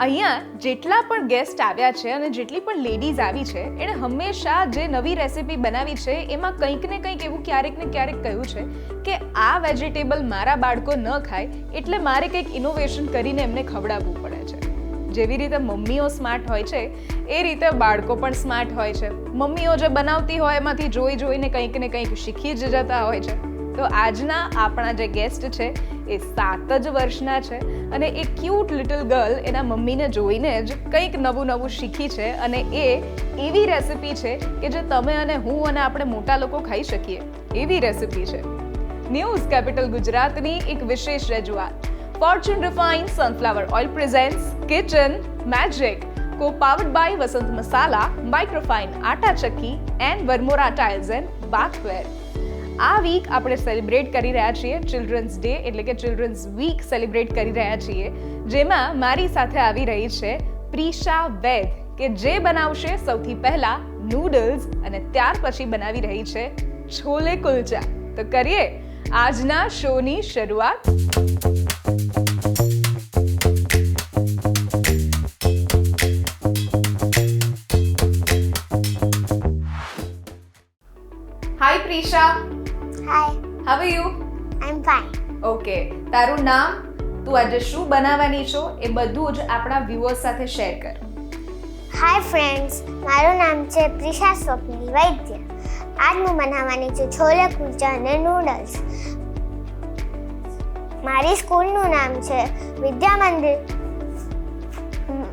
અહીંયા જેટલા પણ ગેસ્ટ આવ્યા છે અને જેટલી પણ લેડીઝ આવી છે, એણે હંમેશા જે નવી રેસિપી બનાવી છે, એમાં કંઈક ને કંઈક એવું ક્યારેક ને ક્યારેક કહ્યું છે કે આ વેજીટેબલ મારા બાળકો ન ખાય, એટલે મારે કંઈક ઇનોવેશન કરીને એમને ખવડાવવું પડે છે. જેવી રીતે મમ્મીઓ સ્માર્ટ હોય છે, એ રીતે બાળકો પણ સ્માર્ટ હોય છે. મમ્મીઓ જે બનાવતી હોય, એમાંથી જોઈ જોઈને કંઈક ને કંઈક શીખી જ જતા હોય છે. તો આજના આપણા જે ગેસ્ટ છે એ સાત જ વર્ષના છે અને એ ક્યુટ લિટલ ગર્લ એના મમ્મીને જોઈને જ કંઈક નવું નવું શીખી છે અને એ એવી રેસિપી છે કે જે તમે અને હું અને આપણે મોટા લોકો ખાઈ શકીએ. એવી રેસિપી છે. ન્યૂઝ કેપિટલ ગુજરાતની એક વિશેષ રજૂઆત. Fortune refine sunflower oil presents kitchen magic co powered by Vasant Masala microfine atta chakki and Varmora tiles and bathware આ વીક આપણે સેલિબ્રેટ કરી રહ્યા છીએ ચિલ્ડ્રન્સ ડે એટલે કે ચિલ્ડ્રન્સ વીક સેલિબ્રેટ કરી રહ્યા છીએ, જેમાં મારી સાથે આવી રહી છે પ્રિશા વૈદ, કે જે બનાવશે સૌથી પહેલા નૂડલ્સ અને ત્યાર પછી બનાવી રહી છે છોલે કુલચા. તો કરીએ આજના શોની શરૂઆત. Hi Prisha. Hi, are you I am fine okay તારું નામ? તું આજે શું બનાવવાની છો? એ બધું જ આપણા વ્યુઅર્સ સાથે શેર કર. હાય ફ્રેન્ડ્સ મારું નામ છે પ્રિશા સ્વપ્નિલ વૈદ્ય. આજ હું બનાવવાની છું છોલે કુલચા અને નૂડલ્સ મારી સ્કૂલનું નામ છે વિદ્યા મંદિર.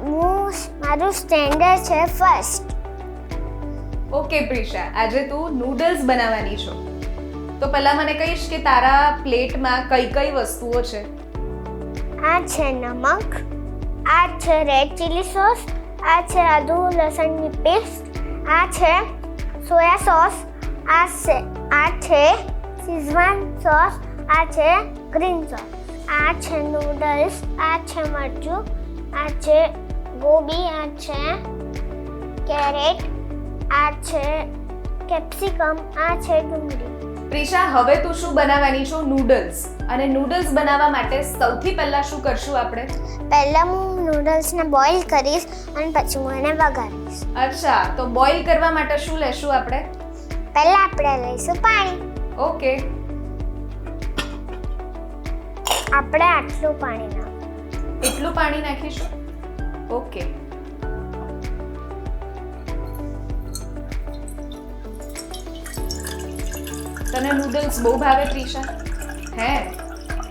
હું મારું સ્ટેન્ડર્ડ છે ફર્સ્ટ ઓકે પ્રિશા. આજે તું નૂડલ્સ બનાવવાની છો. તો પહેલા મને કહીશ કે તારા પ્લેટમાં કઈ કઈ વસ્તુઓ છે આ છે નમક આ છે રેડ ચીલી સોસ આ છે આદુ લસણની પેસ્ટ આ છે સોયા સોસ આ છે આ છે સિઝવાન સોસ આ છે ગ્રીન સોસ આ છે નૂડલ્સ આ છે મરચું આ છે ગોબી આ છે કેરેટ આ છે કેપ્સિકમ આ છે ડુંગળી પ્રિશા હવે તું શું બનાવવાની છો? નૂડલ્સ અને નૂડલ્સ બનાવવા માટે સૌથી પહેલા શું કરશું આપણે? પહેલાં હું નૂડલ્સને બોઇલ કરીશ અને પછી હું એને વઘારીશ. અચ્છા તો બોઇલ કરવા માટે શું લેશું આપણે? પહેલાં આપણે લઈશું પાણી. ઓકે આપણે આટલું પાણી નાખ એટલું પાણી નાખીશું? ઓકે તને નૂડલ્સ બહુ ભાવે પ્રિશા હે?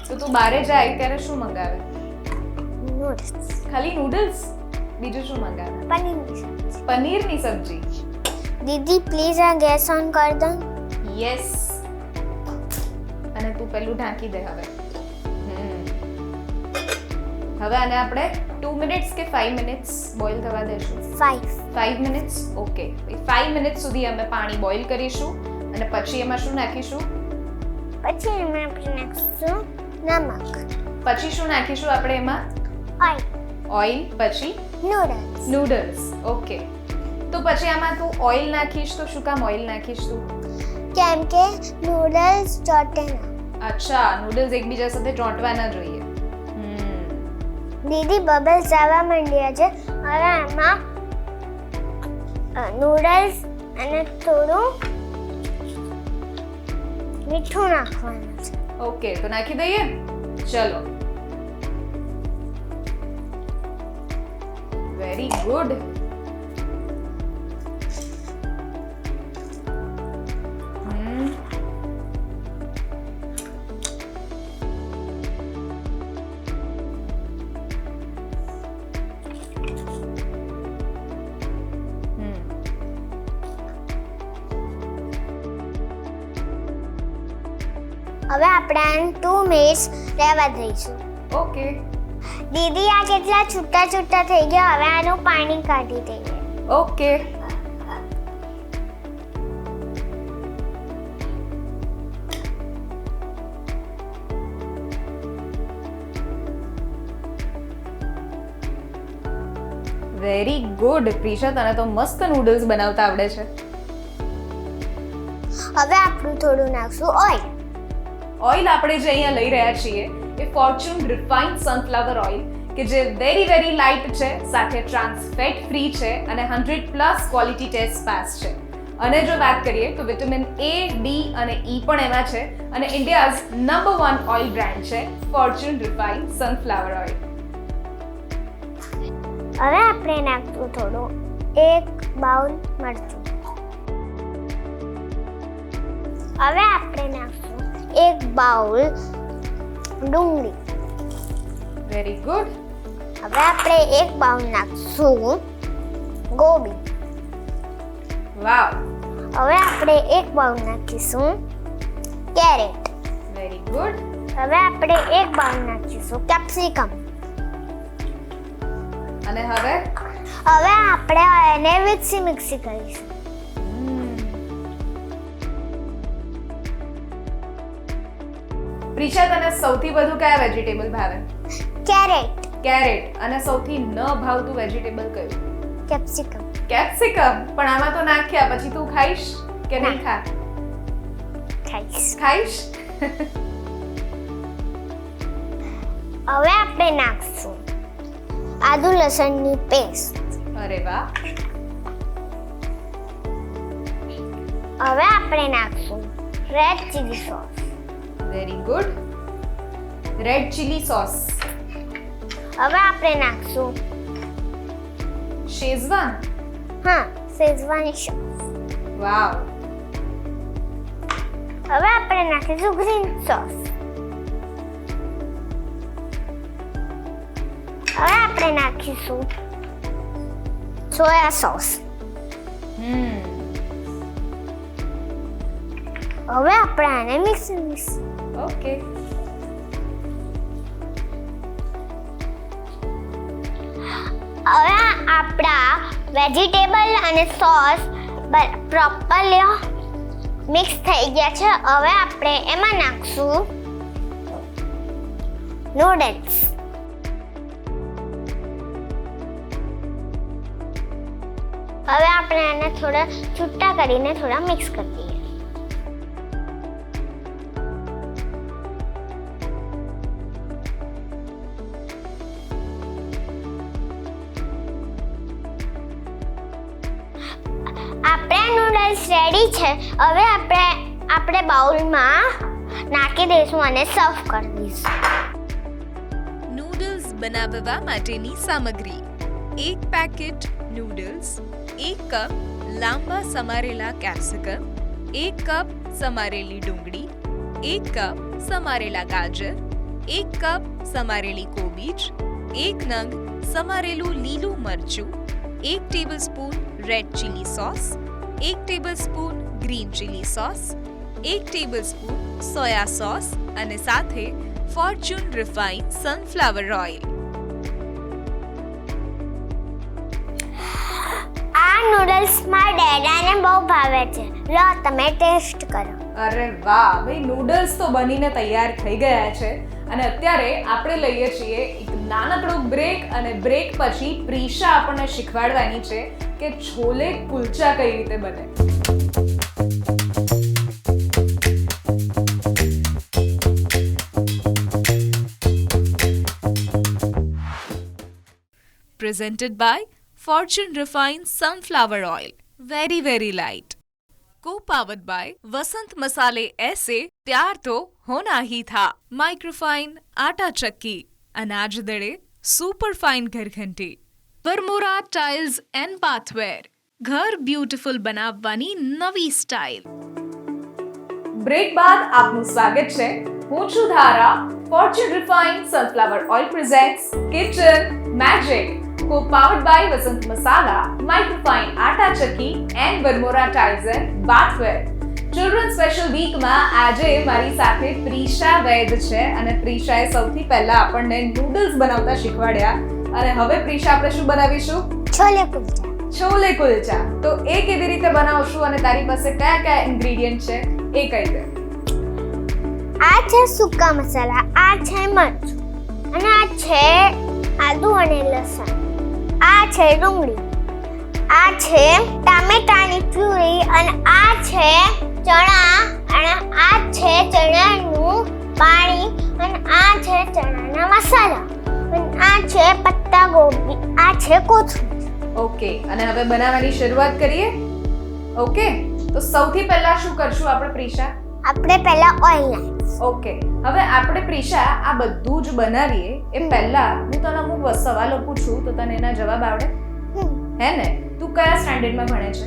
તો તું બારે જાય ત્યારે શું મંગાવે? નૂડલ્સ ખાલી નૂડલ્સ બીજું શું મંગાવે? સબ્જી. પનીરની સબ્જી? દીદી પ્લીઝ આ ગેસ ઓન કર દો. યસ અને તું પેલું ઢાંકી દે હવે. હવે આને આપણે ટુ મિનિટ્સ કે ફાઈવ મિનિટ્સ બોઇલ થવા દેશું? Five five minutes okay five minutes સુધી અમે પાણી બોઇલ કરીશું. અને પછી એમાં શું નાખીશું? પછી એમાં આપણે નાખીશું નમક. પછી શું નાખીશું આપણે એમાં? ઓઇલ. ઓઇલ પછી? નૂડલ્સ. નૂડલ્સ. ઓકે. તો પછી આમાં તું ઓઇલ નાખીશ તો શું કામ ઓઇલ નાખીશ તું? કેમ કે નૂડલ્સ ચોટે ના. અચ્છા નૂડલ્સ એકબીજા સાથે ચોંટવાના જોઈએ. દીદી બબલ્સ આવવા માંડ્યા છે. હવે એમાં નૂડલ્સ અને થોડું મીઠું નાખવાનું છે. ઓકે તો નાખી દઈએ? ચલો. વેરી ગુડ હવે આપણે ટુ મિનિટ્સ રહેવા દઈશું. ઓકે દીદી આ કેટલા છૂટા છૂટા થઈ ગયા? હવે આનું પાણી કાઢી દઈએ. ઓકે વેરી ગુડ પ્રિશા તને તો મસ્ત નૂડલ્સ બનાવતા આવડે છે. હવે આપણું થોડું નાખશું ઓઇલ ઓઇલ આપણે જે અહીંયા લઈ રહ્યા છીએ એ ફોર્ચ્યુન રિફાઇન્ડ સનફ્લાવર ઓઇલ કે જે વેરી વેરી લાઇટ છે, સાથે ટ્રાન્સ ફેટ ફ્રી છે અને hundred plus quality test pass છે. અને જો વાત કરીએ તો વિટામિન એ ડી અને ઈ પણ એમાં છે અને India's number one oil brand છે ફોર્ચ્યુન રિફાઇન્ડ સનફ્લાવર ઓઇલ હવે આપણે નાખશું થોડું એક બાઉલ મરચું. હવે આપણે નાખશું એક બાઉલ ડુંગળી. વેરી ગુડ હવે આપણે એક બાઉલ નાખશું ગોબી. વાવ હવે આપણે એક બાઉલ નાખીશું કેરેટ. વેરી ગુડ હવે આપણે એક બાઉલ નાખીશું કેપ્સિકમ. અને હવે? હવે આપણે એને મિક્સી મિક્સી કરીશું. પ્રિશા તને સૌથી વધુ કયા વેજીટેબલ ભાવે? કેરેટ. કેરેટ. અને સૌથી ન ભાવતું વેજીટેબલ કયું? કેપ્સિકમ. કેપ્સિકમ. પણ આમાં તો નાખ્યા પછી તું ખાઈશ કે નહીં ખા ખાઈશ. ખાઈશ? હવે આપણે નાખશું આદુ લસણની પેસ્ટ અરે વાહ. હવે આપણે નાખશું red chilli sauce very good red chilli sauce હવે આપણે નાખશું. શેઝવાન હા શેઝવાની સોસ વાવ હવે આપણે નાખીશું ગ્રીન સોસ હવે આપણે નાખીશું સોયા સોસ હમ હવે આપણે આને મિક્સ મિક્સ ઓકે હવે આપણા વેજીટેબલ અને સોસ પ્રોપરલી મિક્સ થઈ ગયા છે. હવે આપણે એમાં નાખશું નૂડલ્સ હવે આપણે એને થોડા છૂટા કરીને થોડા મિક્સ કરી દઈએ. રેડી છે. હવે આપણે આપણે બાઉલમાં નાખી દઈશું અને સર્વ કરી દઈશું. નૂડલ્સ બનાવવા માટેની સામગ્રી. એક પેકેટ નૂડલ્સ એક કપ લાંબા સમારેલા કેપ્સિકમ એક કપ સમારેલી ડુંગળી, એક કપ સમારેલા ગાજર, એક કપ સમારેલી કોબીજ, એક નંગ સમારેલું લીલું મરચું, એક ટેબલસ્પૂન રેડ ચીલી સોસ એક ટેબલસ્પૂન ગ્રીન ચીલી સોસ એક ટેબલસ્પૂન સોયા સોસ અને સાથે ફોર્ચ્યુન રિફાઇન સનફ્લાવર ઓઇલ આ નૂડલ્સમાં ડેડાને બહુ ભાવે છે. લો તમે ટેસ્ટ કરો. અરે વાહ ભાઈ નૂડલ્સ તો બનીને તૈયાર થઈ ગયા છે. અને અત્યારે આપણે લઈએ છીએ એક નાનકડો બ્રેક અને બ્રેક પછી પ્રીશા આપણને શીખવાડવાની છે. કે છોલે કુલચા કઈ રીતે બને presented by Fortune Refined Sunflower Oil. Very, very light. Co-powered by वसंत मसाले ऐसे प्यार तो होना ही था माइक्रोफाइन आटा चक्की अनाज दड़े सुपर फाइन घर घंटी વરમોરા ટાઇલ્સ એન્ડ બાથવેર ઘર બ્યુટીફુલ બનાવવાની નવી સ્ટાઇલ બ્રેક બાદ આપનું સ્વાગત છે હું છું Dhara Fortune refined sunflower oil presents kitchen magic co powered by Vasant Masala microfine atta chakki and tiles and bathware children special વીકમાં આજે મારી સાથે પ્રીશા વૈદ છે. અને પ્રીશાએ સૌથી પહેલા આપણને નૂડલ્સ બનાવતા શીખવાડ્યા. અને હવે પ્રિશા આપણે શું બનાવીશું? છોલે કુલચા. છોલે કુલચા. તો એ કેવી રીતે બનાવશું અને તારી પાસે કયા કયા ઇન્ગ્રેડિયન્ટ છે એ કહી દે. આ છે સૂકા મસાલા આ છે મરચું અને આ છે આદુ અને લસણ. આ છે ડુંગળી આ છે ટામેટાની પ્યુરી અને આ છે ચણા અને આ છે ચણાનું પાણી અને આ છે ચણાના મસાલા. આ છે પત્તા ગોબી. આ છે કોથમીર ઓકે અને હવે બનાવવાની શરૂઆત કરીએ? ઓકે તો સૌથી પહેલા શું કરશું આપણે પ્રિશા? આપણે પહેલા ઓઇલ ઓકે હવે આપણે પ્રિશા આ બધું જ બનાવીએ. એ પહેલા હું તને અમુક સવાલો પૂછું તો તને એના જવાબ આવડે? હે ને? તું કયા સ્ટાન્ડર્ડમાં ભણે છે?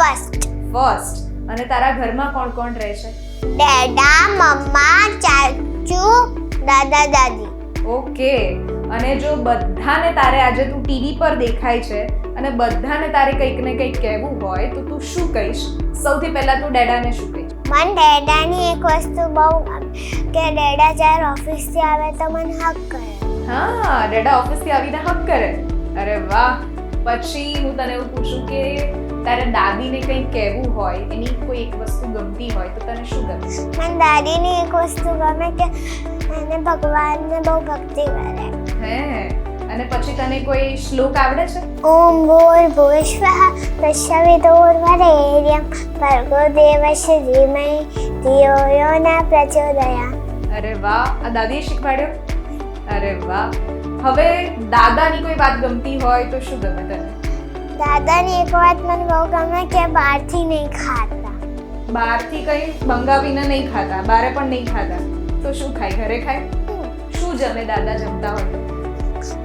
ફર્સ્ટ ફર્સ્ટ અને તારા ઘરમાં કોણ કોણ રહે છે? ડેડા મમ્મા ચાચુ દાદા દાદી. ઓકે અને જો બધાને તારે આજે તું ટીવી પર દેખાય છે અને બધાને તારે કંઈક ને કંઈક કહેવું હોય તો તું શું કહીશ? સૌથી પહેલા તું ડેડાને શું કહીશ? મને ડેડાની એક વસ્તુ બહુ કે ડેડા જ્યારે ઓફિસથી આવે તો મને હક કરે. હા ડેડા ઓફિસથી આવીને હક કરે. અરે વાહ. પછી હું તને એવું પૂછું કે તારે દાદીને કંઈક કહેવું હોય એની કોઈ એક વસ્તુ ગમતી હોય તો તને શું ગમે? મને દાદીની એક વસ્તુ ગમે કે એને ભગવાનને બહુ ભક્તિ કરે. હે. અને પછી તને કોઈ શ્લોક આવડે છે? ઓમ ભૂર ભૂષ્વઃ પ્રશવિદોર્વરેર્યમ ભર્ગો દેવસ્ય ધીમહિ ધિયો યો ન પ્રચોદયા. અરે વાહ આ દાદીએ શીખવાડ્યો? અરે વાહ. હવે દાદાની કોઈ વાત ગમતી હોય તો શું ગમે તને? દાદાની એક વાત મને બહુ ગમે કે બહારથી નહીં ખાતા. બહારથી કંઈ મંગાવીને નહીં ખાતા બારે પણ નહીં ખાતા. તો શું ખાય? ઘરે ખાય? શું જમે દાદા જમતા હોય?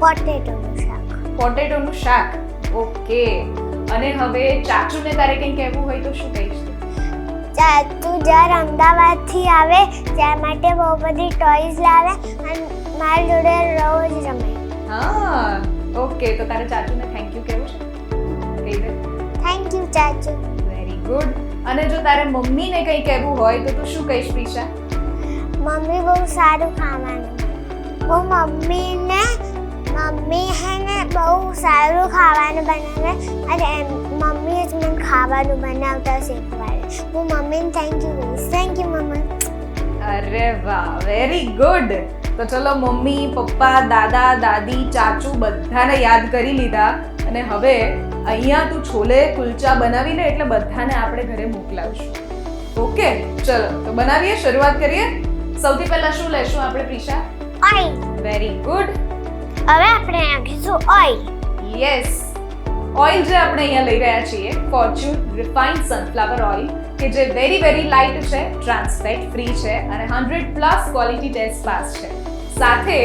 પોટેટોનું શાક. પોટેટોનું શાક. ઓકે અને હવે ચાચુને તારે કંઈ કહેવું હોય તો શું કહીશ ચાચુ જ્યારે અમદાવાદથી આવે ત્યાં માટે બહુ બધી ટોયઝ લાવે અને મારી જોડે રોજ રમે. હા. ઓકે તો તારે ચાચુને થેન્ક યુ કહેવું છે? કહી દે? થેન્ક યુ ચાચુ. વેરી ગુડ અને જો તારે મમ્મીને કંઈ કહેવું હોય તો તું શું કહીશ પ્રિશા? મમ્મી બહુ સારું ખાવાનું. હું મમ્મીને મમ્મી હે ને બહુ સારું ખાવાનું બનાવે અને એમ મમ્મી જ મને ખાવાનું બનાવતા શીખવાડે હું મમ્મીને થેન્ક યુ કહીશ થેન્ક યુ મમ્મી અરે વાહ વેરી ગુડ તો ચલો મમ્મી પપ્પા દાદા દાદી ચાચુ બધાને યાદ કરી લીધા. અને હવે અહીંયા તું છોલે કુલચા બનાવી લે એટલે બધાને આપણે ઘરે મોકલાવશું. ઓકે ચલો તો બનાવીએ શરૂઆત કરીએ. સૌથી પહેલા શું લેશું આપણે પ્રિશા? ઓઇલ વેરી ગુડ હવે આપણે નાખીશું ઓઇલ યસ ઓઇલ જે આપણે અહીંયા લઈ રહ્યા છીએ ફોર્ચ્યુન રિફાઇન્ડ સનફ્લાવર ઓઇલ કે જે વેરી વેરી લાઇટ છે ટ્રાન્સફેટ ફ્રી છે અને hundred plus quality test pass છે. સાથે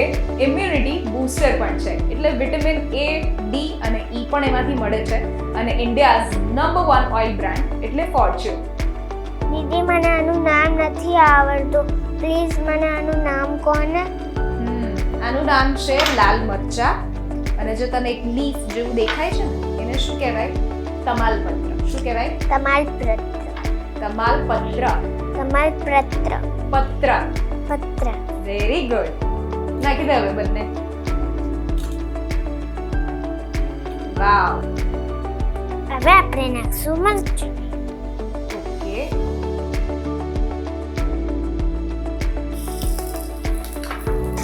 ઇમ્યુનિટી બૂસ્ટર પણ છે. એટલે વિટામિન એ ડી અને ઈ પણ એમાંથી મળે છે અને India's number one oil brand એટલે ફોર્ચ્યુન દીદી મને આનું નામ નથી આવડતું. પ્લીઝ મને આનું નામ કોને? આનું નામ છે લાલ મરચા. અને જો તને એક લીફ જેવું દેખાય છે ને એને શું કહેવાય? તમાલપત્ર શું કહેવાય? તમાલપત્ર તમાલપત્ર તમાલપત્ર પત્ર. પત્ર. વેરી ગુડ નાખી દે હવે બંને. વાવ હવે આપણે નાખશું મરચું.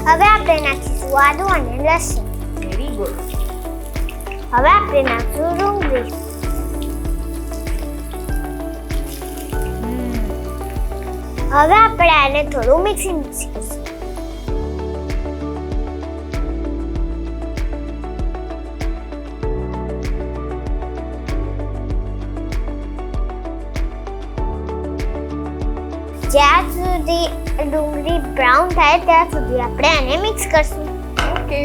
હવે આપણે નાખીશું આદુ અને લસણ. વેરી ગુડ હવે આપણે નાખશું ડુંગળી. હવે આપણે આને થોડું મિક્સિંગ મિક્સ કરશું. ડુંગળી બ્રાઉન થાય ત્યાં સુધી આપણે આને મિક્સ કરશું. ઓકે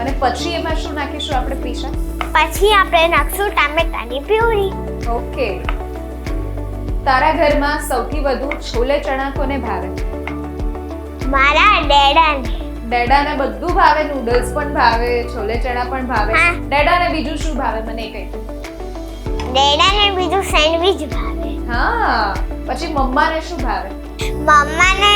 અને પછી એમાં શું નાખીશું આપણે પીસા પછી આપણે નાખશું ટામેટાની પ્યુરી. ઓકે તારા ઘરમાં સૌથી વધુ છોલે ચણા કોને ભાવે? મારા ડેડાને. ડેડાને બધું ભાવે નૂડલ્સ પણ ભાવે છોલે ચણા પણ ભાવે. ડેડાને બીજું શું ભાવે? મને કહી. ડેડાને બીજું સેન્ડવિચ ભાવે. હા પછી મમ્માને શું ભાવે? મમ્માને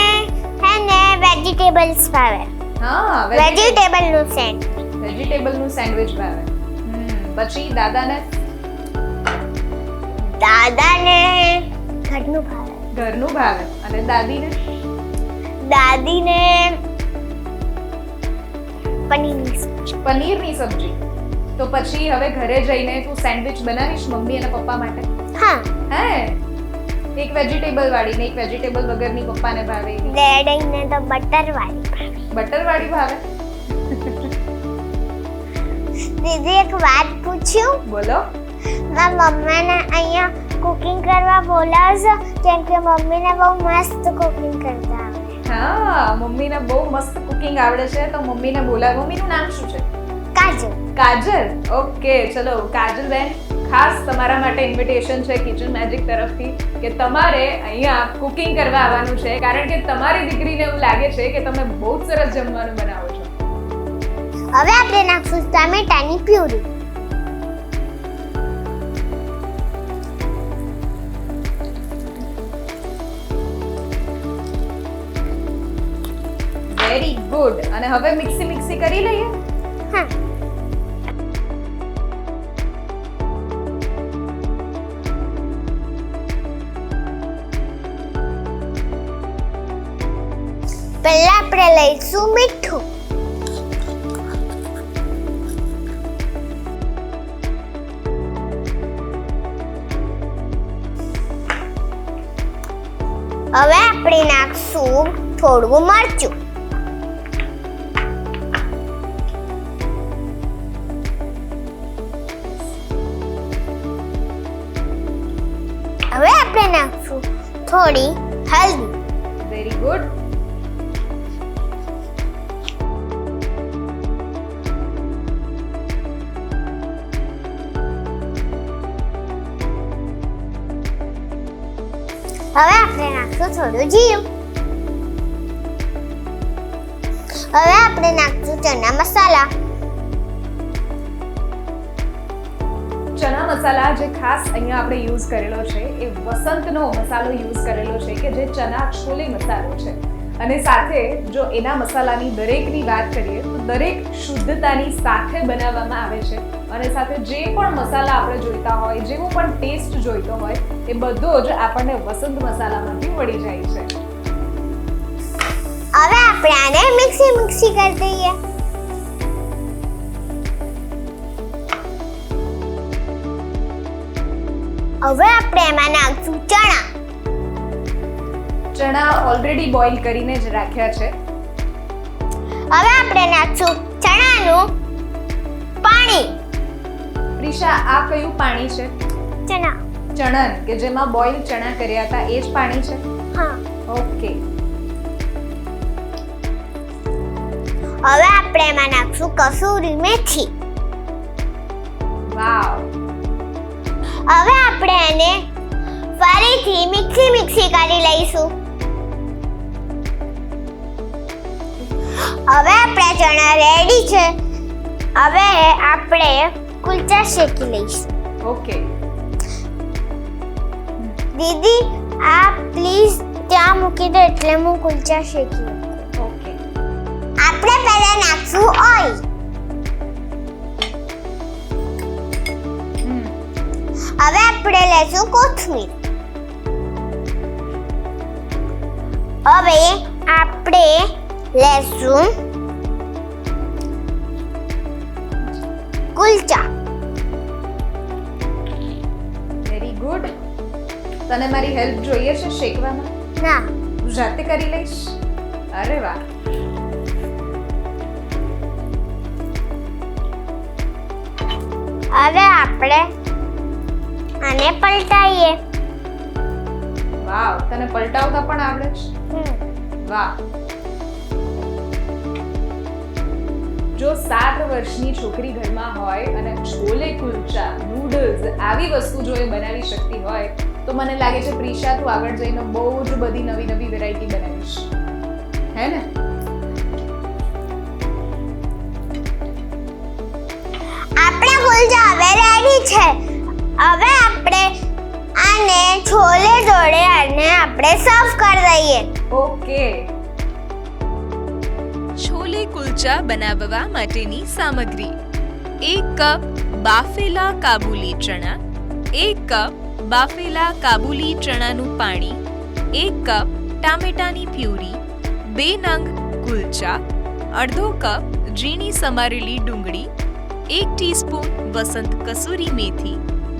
હે ને વેજીટેબલ્સ ભાવે. હા વેજીટેબલ. વેજીટેબલનું સેન્ડવિચ. વેજીટેબલનું સેન્ડવિચ ભાવે. પછી દાદાને? દાદાને ઘરનું ભાવે. ઘરનું ભાવે. અને દાદીને? દાદીને પનીરની સબ્જી પનીરની સબ્જી. તો પછી હવે ઘરે જઈને તું સેન્ડવિચ બનાવીશ મમ્મી અને પપ્પા માટે? હા. હે? એક વેજીટેબલ વાળી ને એક વેજીટેબલ વગરની પપ્પાને ભાવે. એવી ડેડીને તો બટર વાળી બટર વાળી ભાવે? દીદી એક વાત પૂછ્યું? બોલો. મારા મમ્મીને અહીંયા કુકિંગ કરવા બોલાવશો કેમ કે મમ્મીને બહુ મસ્ત કુકિંગ કરતા આવડે હા મમ્મીને બહુ મસ્ત કુકિંગ આવડે છે તો મમ્મીને બોલાવ. મમ્મીનું નામ શું છે? કાજુ કાજલ? ઓકે ચલો કાજલ બેન ખાસ તમારા માટે ઇન્વિટેશન છે કિચન મેજિક તરફથી કે તમારે અહીંયા કુકિંગ કરવા આવવાનું છે કારણ કે તમારી દીકરીને એવું લાગે છે કે તમે બહુ સરસ જમવાનું બનાવો છો. હવે આપણે નાખશું ટામેટાની પ્યુરી. વેરી ગુડ અને હવે મિક્સી મિક્સી કરી લઈએ? હા. પહેલા આપણે લઈશું મીઠું. હવે આપણે નાખશું થોડું મરચું. હવે આપણે નાખશું થોડી નાખશું થોડું જીરું હવે આપણે નાખશું ચણા મસાલા. ચણા મસાલા જે ખાસ અહીંયા આપણે યુઝ કરેલો છે, એ વસંતનો મસાલો યુઝ કરેલો છે કે જે ચના છોલે મસાલો છે. અને સાથે જો એના મસાલાની દરેકની વાત કરીએ, તો દરેક શુદ્ધતાની સાથે બનાવવામાં આવે છે. અને સાથે જે પણ મસાલા આપણે જોઈતા હોય જેવો પણ ટેસ્ટ જોઈતો હોય એ બધો જ આપણને વસંત મસાલામાંથી મળી જાય છે. હવે આપણે આને મિક્સી મિક્સી કરી દઈએ. હવે આપણે એમાં નાખશું ચણા. ચણા ઓલરેડી બોઇલ કરીને જ રાખ્યા છે. હવે આપણે નાખશું ચણાનું પ્રિશા આ કયું પાણી છે? ચણા. ચણન કે જેમાં બોઇલ ચણા કર્યા હતા એ જ પાણી છે? હા. ઓકે હવે આપણે એમાં નાખશું કસૂરી મેથી. વાવ હવે આપણે એને ફરીથી મિક્સી મિક્સી કરી લઈશું. હવે આપણા ચણા રેડી છે. હવે આપણે કુલચા શેકી લઈશ ઓકે દીદી આ પ્લીઝ ત્યાં મૂકી દો એટલે હું કુલચા શેકી ઓકે આપણે પહેલા નાખશું ઓઈલ હવે આપણે લેશું કોથમીર હવે આપણે લેશું કુલચા વેરી ગુડ તને મારી હેલ્પ જોઈએ છે શેકવામાં? ના. હું જાતે કરી લઈશ? અરે વાહ. હવે આપણે આને પલટાઈએ. વાવ તને પલટાવતા પણ આવડે છે? વાહ. જો સાત વર્ષની છોકરી ઘરમાં હોય અને છોલે કુલચા નૂડલ્સ આવી વસ્તુ જો એ બનાવી શકતી હોય તો મને લાગે છે પ્રિશા તું આગળ જઈને બહુ જ બધી નવી નવી વેરાયટી બનાવીશ. હે ને? આપણા કુલચા હવે રેડી છે. હવે આપણે આને છોલે જોડે અને આપણે સર્વ કરી દઈએ. ઓકે છોલે કુલચા બનાવવા માટેની સામગ્રી. એક કપ બાફેલા કાબુલી ચણા, એક કપ બાફેલા કાબુલી ચણાનું પાણી, એક કપ ટામેટાની પ્યુરી, બે નંગ કુલચા, અડધો કપ ઝીણી સમારેલી ડુંગળી, એક ટીસ્પૂન વસંત કસૂરી મેથી,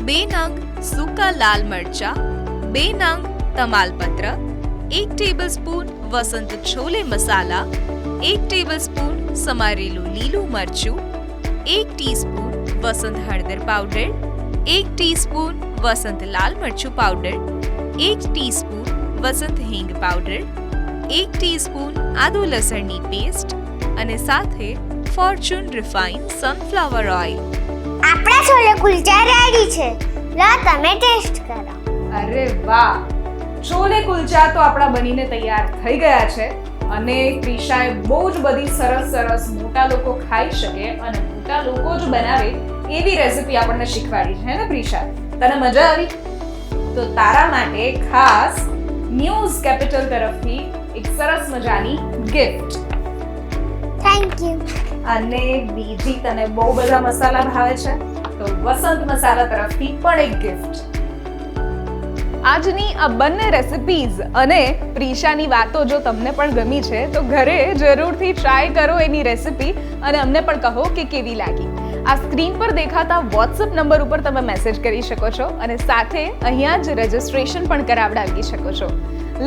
બે નંગ સૂકા લાલ મરચા, બે નંગ તમાલપત્ર, એક ટેબલસ્પૂન વસંત છોલે મસાલા એક ટેબલસ્પૂન સમારેલું લીલું મરચું એક ટીસ્પૂન વસંત હળદર પાવડર એક ટીસ્પૂન વસંત લાલ મરચું પાવડર એક ટીસ્પૂન વસંત હિંગ પાવડર એક ટીસ્પૂન આદુ લસણની પેસ્ટ અને સાથે ફોર્ચ્યુન રિફાઇન સનફ્લાવર ઓઇલ આપણા છોલે કુલચા રેડી છે. લો તમે ટેસ્ટ કરો. અરે વાહ! છોલે કુલચા તો આપણા બનીને તૈયાર થઈ ગયા છે. અને પ્રિશાએ બહુ જ બધી સરસ સરસ મોટા લોકો ખાઈ શકે અને મોટા લોકો જ બનાવે એવી રેસીપી આપણને શીખવાડી છે ને પ્રિશા તને મજા આવી? તો તારા માટે ખાસ ન્યૂઝ કેપિટલ તરફથી એક સરસ મજાની ગિફ્ટ થેન્ક યુ અને બીજી તને બહુ બધા મસાલા ભાવે છે તો વસંત મસાલા તરફથી પણ એક ગિફ્ટ આજની આ બંને રેસિપીઝ અને પ્રિશાની વાતો જો તમને પણ ગમી છે, તો ઘરે જરૂરથી ટ્રાય કરો એની રેસિપી અને અમને પણ કહો કે કેવી લાગી. આ સ્ક્રીન પર દેખાતા વોટ્સઅપ નંબર ઉપર તમે મેસેજ કરી શકો છો અને સાથે અહીંયા જ રજિસ્ટ્રેશન પણ કરાવડાવી શકો છો.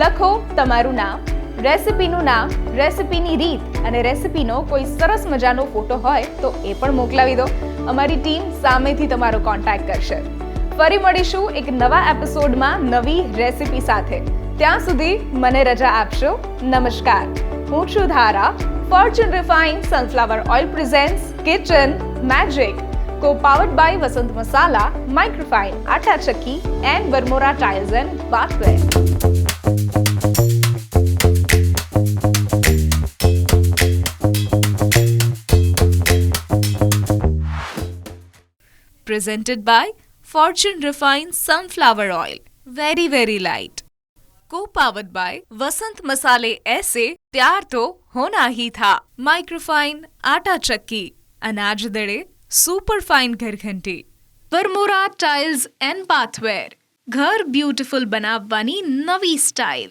લખો તમારું નામ રેસિપીનું નામ રેસિપીની રીત અને રેસિપીનો કોઈ સરસ મજાનો ફોટો હોય તો એ પણ મોકલાવી દો. અમારી ટીમ સામેથી તમારો કોન્ટેક્ટ કરશે. ફરી મળીશું એક નવા એપિસોડમાં નવી રેસિપી સાથે. ત્યાં સુધી મને રજા આપશો. નમસ્કાર. હું છું Dhara. Fortune refine sunflower oil presents kitchen magic co powered by Vasant Masala microfine atta chakki and Barmora tiles and bathware presented by Fortune Refined Sunflower Oil. Very, very light. Co-powered by Vasant Masale ऐसे प्यार तो होना ही था microfine आटा चक्की अनाज दड़े super fine घर घंटी વરમોરા ટાઇલ્સ એન્ડ બાથવેર ઘર બ્યુટીફુલ બનાવવાની નવી સ્ટાઇલ